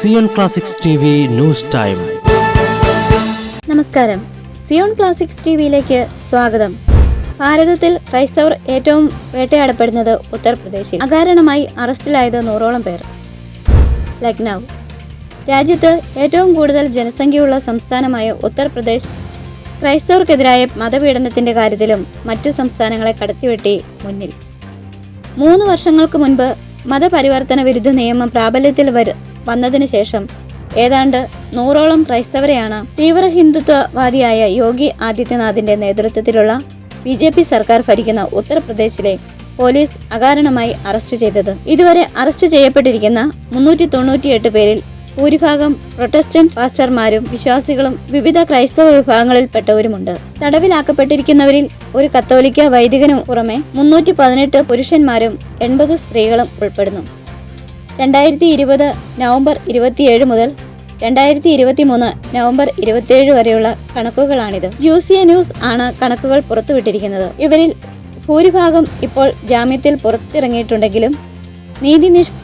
Zion classics news time നമസ്കാരം. Zion classics T വിയിലേക്ക് സ്വാഗതം. ഭാരതത്തിൽ ക്രൈസ്തവർ ഏറ്റവും വേട്ടയാടപ്പെടുന്നത് ഉത്തർപ്രദേശിൽ. അകാരണമായി അറസ്റ്റിലായത് നൂറോളം പേർ. ലക്നൗ. രാജ്യത്ത് ഏറ്റവും കൂടുതൽ ജനസംഖ്യയുള്ള സംസ്ഥാനമായ ഉത്തർപ്രദേശ് ക്രൈസ്തവർക്കെതിരായ മതപീഡനത്തിന്റെ കാര്യത്തിലും മറ്റു സംസ്ഥാനങ്ങളെ കടത്തിവെട്ടി മുന്നിൽ. മൂന്ന് വർഷങ്ങൾക്ക് മുൻപ് മതപരിവർത്തന വിരുദ്ധ നിയമം പ്രാബല്യത്തിൽ വന്നതിന് ശേഷം ഏതാണ്ട് നൂറോളം ക്രൈസ്തവരെയാണ് തീവ്ര ഹിന്ദുത്വവാദിയായ യോഗി ആദിത്യനാഥിന്റെ നേതൃത്വത്തിലുള്ള ബി ജെ പി സർക്കാർ ഭരിക്കുന്ന ഉത്തർപ്രദേശിലെ പോലീസ് അകാരണമായി അറസ്റ്റ് ചെയ്തത്. ഇതുവരെ അറസ്റ്റ് ചെയ്യപ്പെട്ടിരിക്കുന്ന മുന്നൂറ്റി തൊണ്ണൂറ്റിയെട്ട് പേരിൽ ഭൂരിഭാഗം പ്രൊട്ടസ്റ്റന്റ് പാസ്റ്റർമാരും വിശ്വാസികളും വിവിധ ക്രൈസ്തവ വിഭാഗങ്ങളിൽപ്പെട്ടവരുമുണ്ട്. തടവിലാക്കപ്പെട്ടിരിക്കുന്നവരിൽ ഒരു കത്തോലിക്ക വൈദികനും പുറമെ മുന്നൂറ്റി പതിനെട്ട് പുരുഷന്മാരും എൺപത് സ്ത്രീകളും ഉൾപ്പെടുന്നു. രണ്ടായിരത്തി ഇരുപത് നവംബർ ഇരുപത്തിയേഴ് മുതൽ രണ്ടായിരത്തി ഇരുപത്തി മൂന്ന് നവംബർ ഇരുപത്തിയേഴ് വരെയുള്ള കണക്കുകളാണിത്. യു സി എ ന്യൂസ് ആണ് കണക്കുകൾ പുറത്തുവിട്ടിരിക്കുന്നത്. ഇവരിൽ ഭൂരിഭാഗം ഇപ്പോൾ ജാമ്യത്തിൽ പുറത്തിറങ്ങിയിട്ടുണ്ടെങ്കിലും നീതി നിഷ്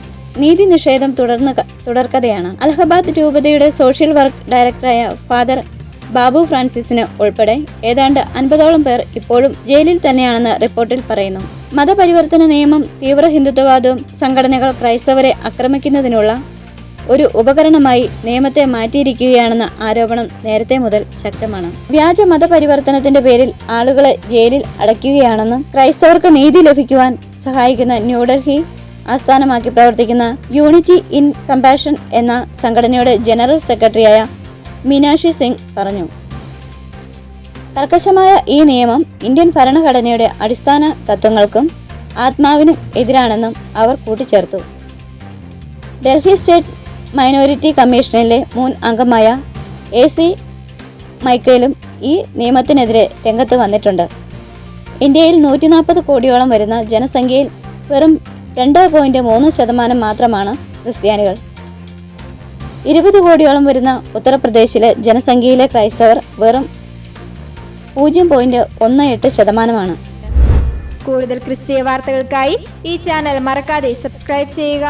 നീതി നിഷേധം തുടർന്ന് തുടർക്കഥയാണ്. അലഹബാദ് രൂപതയുടെ സോഷ്യൽ വർക്ക് ഡയറക്ടറായ ഫാദർ ബാബു ഫ്രാൻസിസിന് ഉൾപ്പെടെ ഏതാണ്ട് അൻപതോളം പേർ ഇപ്പോഴും ജയിലിൽ തന്നെയാണെന്ന് റിപ്പോർട്ടിൽ പറയുന്നു. മതപരിവർത്തന നിയമം തീവ്ര ഹിന്ദുത്വവാദവും സംഘടനകൾ ക്രൈസ്തവരെ ആക്രമിക്കുന്നതിനുള്ള ഒരു ഉപകരണമായി നിയമത്തെ മാറ്റിയിരിക്കുകയാണെന്ന ആരോപണം നേരത്തെ മുതൽ ശക്തമാണ്. വ്യാജ മതപരിവർത്തനത്തിന്റെ പേരിൽ ആളുകളെ ജയിലിൽ അടയ്ക്കുകയാണെന്നും ക്രൈസ്തവർക്ക് നീതി ലഭിക്കുവാൻ സഹായിക്കുന്ന ന്യൂഡൽഹി ആസ്ഥാനമാക്കി പ്രവർത്തിക്കുന്ന യൂണിറ്റി ഇൻ കമ്പാഷൻ എന്ന സംഘടനയുടെ ജനറൽ സെക്രട്ടറിയായ മീനാക്ഷി സിംഗ് പറഞ്ഞു. കർക്കശമായ ഈ നിയമം ഇന്ത്യൻ ഭരണഘടനയുടെ അടിസ്ഥാന തത്വങ്ങൾക്കും ആത്മാവിനും എതിരാണെന്നും അവർ കൂട്ടിച്ചേർത്തു. ഡൽഹി സ്റ്റേറ്റ് മൈനോറിറ്റി കമ്മീഷനിലെ മുൻ അംഗമായ എ സി മൈക്കേലും ഈ നിയമത്തിനെതിരെ രംഗത്ത് വന്നിട്ടുണ്ട്. ഇന്ത്യയിൽ നൂറ്റി നാൽപ്പത് കോടിയോളം വരുന്ന ജനസംഖ്യയിൽ വെറും രണ്ട് പോയിന്റ് മൂന്ന് ശതമാനം മാത്രമാണ് ക്രിസ്ത്യാനികൾ. ഇരുപത് കോടിയോളം വരുന്ന ഉത്തർപ്രദേശിലെ ജനസംഖ്യയിലെ ക്രൈസ്തവർ വെറും പൂജ്യം പോയിന്റ് ഒന്ന് എട്ട് ശതമാനമാണ്. കൂടുതൽ ക്രിസ്തീയ വാർത്തകൾക്കായി ഈ ചാനൽ മറക്കാതെ സബ്സ്ക്രൈബ് ചെയ്യുക.